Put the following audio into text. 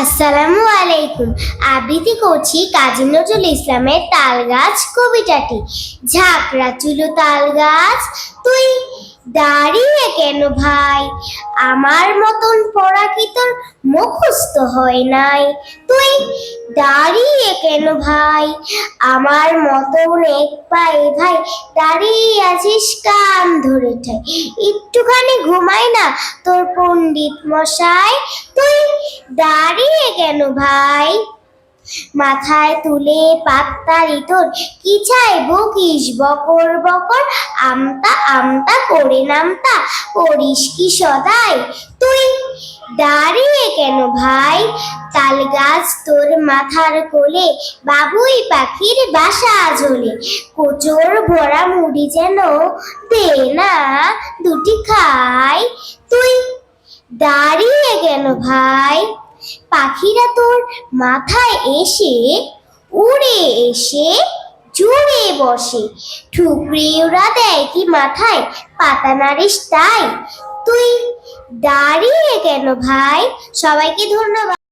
আসসালামু আলাইকুম। আবৃত্তি করছি কাজী নজরুল ইসলামের তাল গাছ কবিতাটি। ঝাঁকড়া চুলো তাল গাছ তুই দাঁড়িয়ে কেন ভাই? আমার মতন পড়া কি তোর মুখস্থ হয় নাই। তুই দাঁড়িয়ে কেন ভাই? আমার মতন এক পায়ে ভাই দাঁড়িয়ে আছিস কান ধরে ঠাই একটুখানি ঘুমাই না তোর পণ্ডিত মশাই। তুই দাঁড়িয়ে কেন ভাই? মাথায় তুলে পাত্তারি তোর কি চাই বকিস বকর বকর? আমতা আমতা করে নামতা, করিস কি সদাই? তুই দাঁড়িয়ে কেন ভাই? তাল গাছ তোর মাথার কোলে, বাবুই পাখির বাসা ঝোলে। কোচর ভরা মুড়ি যেন দে না দুটি খাই। তুই দাঁড়িয়ে কেন ভাই? পাখিরা তোর মাথায় এসে, উড়ে এসে, জুড়ে বসে। ঠুকরি ওরা দেয় কি মাথায়? পাতা নাড়িস তাই। তুই দাঁড়িয়ে কেন ভাই? সবাইকে ধন্যবাদ।